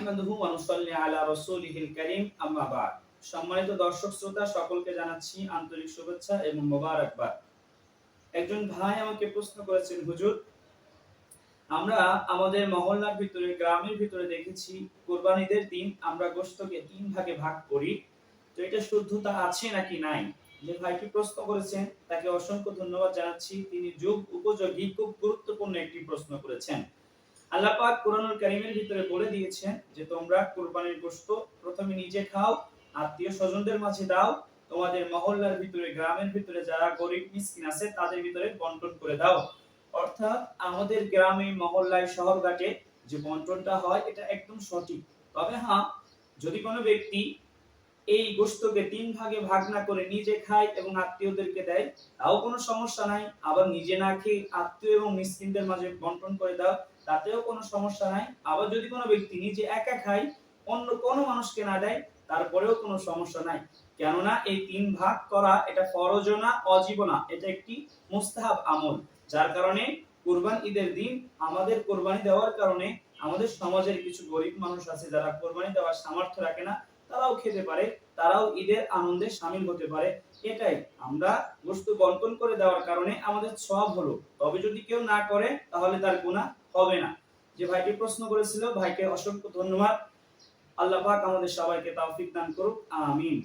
নাহমাদুহু ওয়া নুসাল্লি আলা রাসূলিহিল কারীম, আম্মা বাদ। সম্মানিত দর্শক শ্রোতা, সকলকে জানাচ্ছি আন্তরিক শুভেচ্ছা এবং মোবারকবাদ। একজন ভাই আমাকে প্রশ্ন করেছেন, হুজুর, আমরা আমাদের মহল্লার ভিতরে, গ্রামের ভিতরে দেখেছি, কোরবানিদের দিন আমরা গোশতকে তিন ভাগে ভাগ করি। তো এটা শুদ্ধতা আছে নাকি নাই? যে ভাইটি প্রশ্ন করেছেন, তাকে অসংখ্য ধন্যবাদ জানাচ্ছি। তিনি যুগ উপযোগী, খুব গুরুত্বপূর্ণ একটি প্রশ্ন করেছেন। আল্লাহ পাক কোরআনুল কারীমের ভিতরে বলে দিয়েছেন যে, তোমরা কুরবানির গোশত প্রথমে নিজে খাও, আত্মীয় স্বজনদের মাঝে দাও, তোমাদের মহল্লার ভিতরে, গ্রামের ভিতরে যারা গরিব মিসকিন আছে, তাদের ভিতরে বন্টন করে দাও। অর্থাৎ আমাদের গ্রামে, মহল্লায়, শহরঘাটে যে বন্টনটা হয়, এটা একদম সঠিক। তবে হ্যাঁ যদি কোনো ব্যক্তি এই গোস্তকে তিন ভাগে ভাগ না করে নিজে খায় এবং আত্মীয়দেরকে দেয়, তাও কোনো সমস্যা নাই। আবার নিজে না খেয়ে আত্মীয় এবং মিসকিনদের মাঝে বন্টন করে দাও তাতেও কোনো সমস্যা নাই। আবার যদি কোনো ব্যক্তি নিজে একা খায়, অন্য কোনো মানুষকে না দেয়, তারপরেও কোনো সমস্যা নাই। কেননা এই তিন ভাগ করা এটা ফরজ না অজীব এটা একটি মুস্তাহাব আমল। যার কারণে কোরবান ঈদের দিন আমাদের কোরবানি দেওয়ার কারণে আমাদের সমাজের কিছু গরিব মানুষ আছে যারা কোরবানি দেওয়ার সামর্থ্য রাখে না, তারাও খেতে পারে। তারাও ঈদের আনন্দে সামিল হতে পারে। এটাই, আমরা বস্তু বন্টন করে দেওয়ার কারণে আমাদের সব হলো। তবে যদি কেউ না করে, তাহলে তার গুণা হবে না। যে ভাইটি প্রশ্ন করেছিল, ভাইকে অসংখ্য ধন্যবাদ। আল্লাহ পাক আমাদের সবাইকে তৌফিক দান করুক, আমিন।